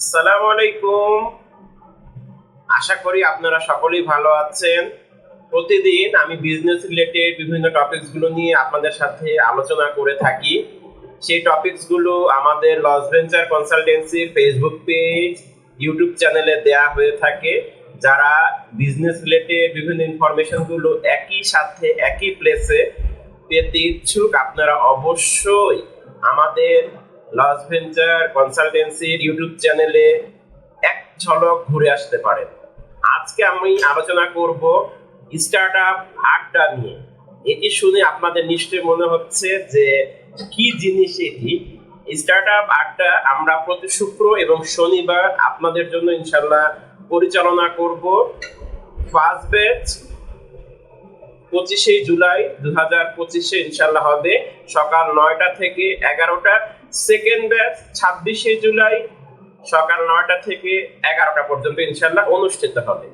আসসালামু আলাইকুম। আশা করি আপনারা সকলেই ভালো আছেন। প্রতিদিন আমি বিজনেস রিলেটেড বিভিন্ন টপিকসগুলো নিয়ে আপনাদের সাথে আলোচনা করে থাকি। সেই টপিকসগুলো আমাদের লস ভেঞ্চার কনসালটেন্সির ফেসবুক পেজ ইউটিউব চ্যানেলে দেয়া হয়ে থাকে। যারা বিজনেস রিলেটেড বিভিন্ন ইনফরমেশনগুলো একই সাথে, একই প্লেসে পেতে ইচ্ছুক, আপনারা অবশ্যই আমাদের লস ভেঞ্চার কনসালটেন্সির ইউটিউব চ্যানেলে এক ঝলক ঘুরে আসতে পারেন। আজকে আমি আলোচনা করব স্টার্ট আপ আড্ডা নিয়ে। এটি শুনে আপনাদের নিশ্চয়ই মনে হচ্ছে যে কি জিনিস এটি? স্টার্ট আপ আড্ডা আমরা প্রতি শুক্র এবং শনিবার আপনাদের জন্য ইনশাল্লাহ পরিচালনা করব। ফার্স্ট ব্যাচ পঁচিশে জুলাই দু হাজার পঁচিশে ইনশাল্লাহ হবে। সকাল নয়টা থেকে এগারোটা সেকেন্ড ব্যাচ ছাব্বিশে জুলাই, সকাল নয়টা থেকে এগারোটা পর্যন্ত ইনশাল্লাহ অনুষ্ঠিত হবে।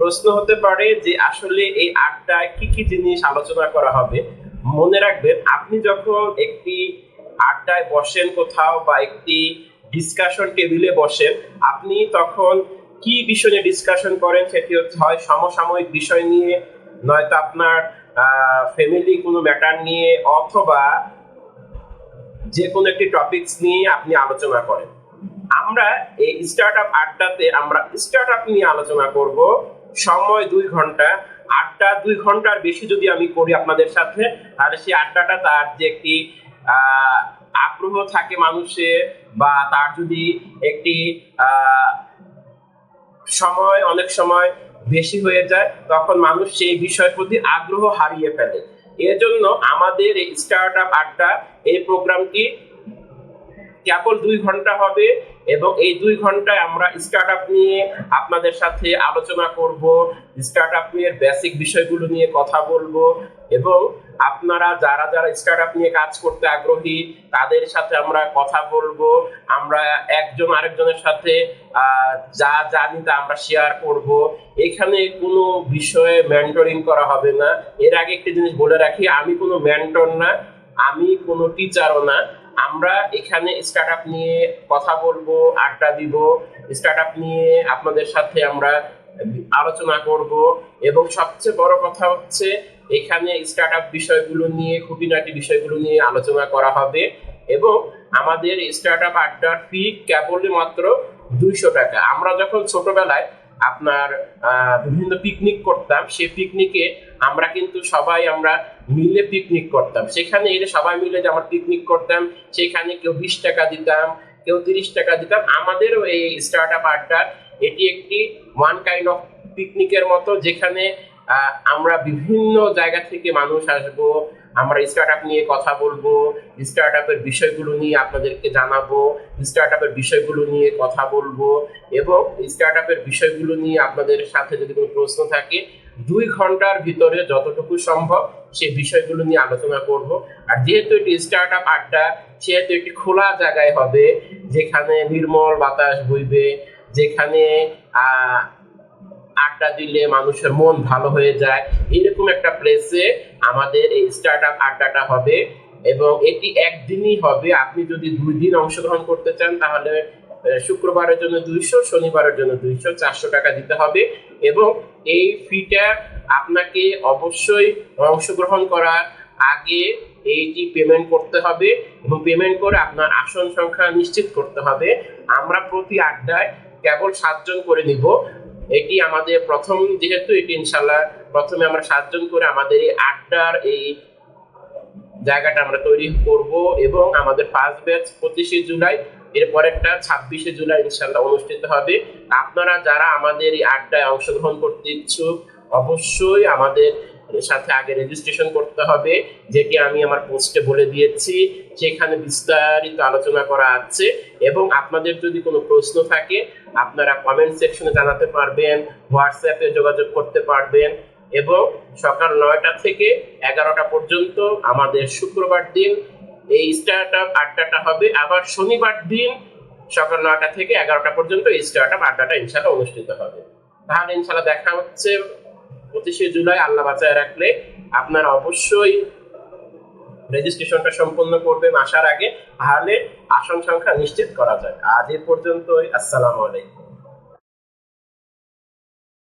প্রশ্ন হতে পারে যে আসলে এই আড্ডায় কি কি জিনিস আলোচনা করা হবে? মনে রাখবেন, আপনি যখন একটি আড্ডায় বসেন কোথাও বা একটি ডিসকাশন টেবিলে বসেন, আপনি তখন কি বিষয় ডিসকাশন করেন সেটি হয় সমসাময়িক বিষয় নিয়ে, নয়তো আপনার ফ্যামিলি কোনো ম্যাটার নিয়ে অথবা যে কোনো একটি টপিকস নিয়ে আপনি আলোচনা করেন। আমরা এই স্টার্ট আপ আড্ডাতে আমরা স্টার্ট আপ নিয়ে আলোচনা করব। সময় দুই ঘণ্টা, আড্ডা দুই ঘণ্টার বেশি যদি আমি করি আপনাদের সাথে, তাহলে সেই আড্ডাটা তার যে একটি আগ্রহ থাকে মানুষে বা তার যদি একটি সময়, অনেক সময় বেশি হয়ে যায়, তখন মানুষ সেই বিষয়ের প্রতি আগ্রহ হারিয়ে ফেলে। এজন্য আমাদের এই স্টার্ট আপ আড্ডা এই প্রোগ্রামটি কেবল দুই ঘণ্টা হবে এবং এই দুই ঘন্টায় আমরা স্টার্ট আপ নিয়ে আপনাদের সাথে আলোচনা করব স্টার্ট আপ নিয়ে বেসিক বিষয়গুলো নিয়ে কথা বলব এবং আপনারা যারা যারা স্টার্ট আপ নিয়ে কাজ করতে আগ্রহী, তাদের সাথে আমরা কথা বলব। আমরা একজন আরেকজনের সাথে যা জানি তা আমরা শেয়ার করব। এখানে কোনো বিষয়ে মেন্টরিং করা হবে না। এর আগে একটি জিনিস বলে রাখি, আমি কোনো মেন্টর না, আমি কোনো টিচারও না। আমরা এখানে স্টার্ট আপ নিয়ে কথা বলব, আড্ডা দিব স্টার্ট আপ নিয়ে আপনাদের সাথে আমরা আলোচনা করব এবং সবচেয়ে বড় কথা হচ্ছে এখানে স্টার্ট আপ বিষয়গুলো নিয়ে, খুঁটিনাটি বিষয়গুলো নিয়ে আলোচনা করা হবে এবং আমাদের স্টার্ট আপ আড্ডার ফি কেবলই মাত্র দুইশো টাকা। আমরা যখন ছোটবেলায় আপনার বিভিন্ন পিকনিক করতাম। সেই পিকনিকে আমরা কিন্তু সবাই আমরা মিলে পিকনিক করতাম। সেখানে এলে সবাই মিলে যে আমরা পিকনিক করতাম, সেখানে কেউ বিশ টাকা দিতাম, কেউ তিরিশ টাকা দিতাম। আমাদেরও এই স্টার্ট আপ আড্ডার এটি একটি ওয়ান কাইন্ড অফ পিকনিকের মতো, যেখানে আমরা বিভিন্ন জায়গা থেকে মানুষ আসব আমরা স্টার্ট আপ নিয়ে কথা বলব স্টার্ট আপের বিষয়গুলো নিয়ে আপনাদেরকে জানাব স্টার্ট আপের বিষয়গুলো নিয়ে কথা বলব এবং স্টার্ট আপের বিষয়গুলো নিয়ে আপনাদের সাথে যদি কোনো প্রশ্ন থাকে, দুই ঘণ্টার ভিতরে যতটুকু সম্ভব সেই বিষয়গুলো নিয়ে আলোচনা করব। আর যেহেতু এটি স্টার্ট আপ আড্ডা, সেহেতু একটি খোলা জায়গায় হবে, যেখানে নির্মল বাতাস বইবে, যেখানে আড্ডা দিলে মানুষের মন ভালো হয়ে যায়। এরকম একটা প্লেসে আমাদের এই স্টার্ট আপ আড্ডাটা হবে এবং এটি একদিনই হবে। আপনি যদি দুই দিন অংশগ্রহণ করতে চান, তাহলে শুক্রবারের জন্য দুইশো, শনিবারের জন্য দুইশো, চারশো টাকা দিতে হবে এবং এই ফিটা আপনাকে অবশ্যই অংশগ্রহণ করার আগে এইটি পেমেন্ট করতে হবে এবং পেমেন্ট করে আপনার আসন সংখ্যা নিশ্চিত করতে হবে। আমরা প্রতি আড্ডায় কেবল সাতজন করে নিব। এটি আমাদের প্রথম, যেহেতু এটি ইনশাল্লাহ প্রথমে আমরা সাতজন করে আমাদের এই আড্ডার এই জায়গাটা আমরা তৈরি করব এবং আমাদের ফার্স্ট ব্যাচ পঁচিশে জুলাই, এরপর একটা ছাব্বিশে জুলাই ইনশাল্লাহ অনুষ্ঠিত হবে। আপনারা যারা আমাদের এই আড্ডায় অংশগ্রহণ করতে ইচ্ছুক, অবশ্যই আমাদের সাথে আগে রেজিস্ট্রেশন করতে হবে, যেটি আমি আমার পোস্টে বলে দিয়েছি সেখানে বিস্তারিত আলোচনা করা আছে। এবং আপনাদের যদি কোনো প্রশ্ন থাকে, আপনারা কমেন্ট সেকশনে জানাতে পারবেন হোয়াটসঅ্যাপে যোগাযোগ করতে পারবেন। এবং সকাল নয়টা থেকে এগারোটা পর্যন্ত আমাদের শুক্রবার দিন এই স্টার্ট আপ আড্ডাটা হবে। আবার শনিবার দিন সকাল নয়টা থেকে এগারোটা পর্যন্ত এই স্টার্ট আপ আড্ডাটা ইনশাল্লাহ অনুষ্ঠিত হবে। তাহলে ইনশাল্লাহ দেখা হচ্ছে। পঁচিশে জুলাই আল্লাহ বাঁচায় রাখলে আপনারা অবশ্যই রেজিস্ট্রেশনটা সম্পন্ন করবেন আসার আগে, তাহলে আসন সংখ্যা নিশ্চিত করা যায় আজ এ পর্যন্তই, আসসালামু আলাইকুম।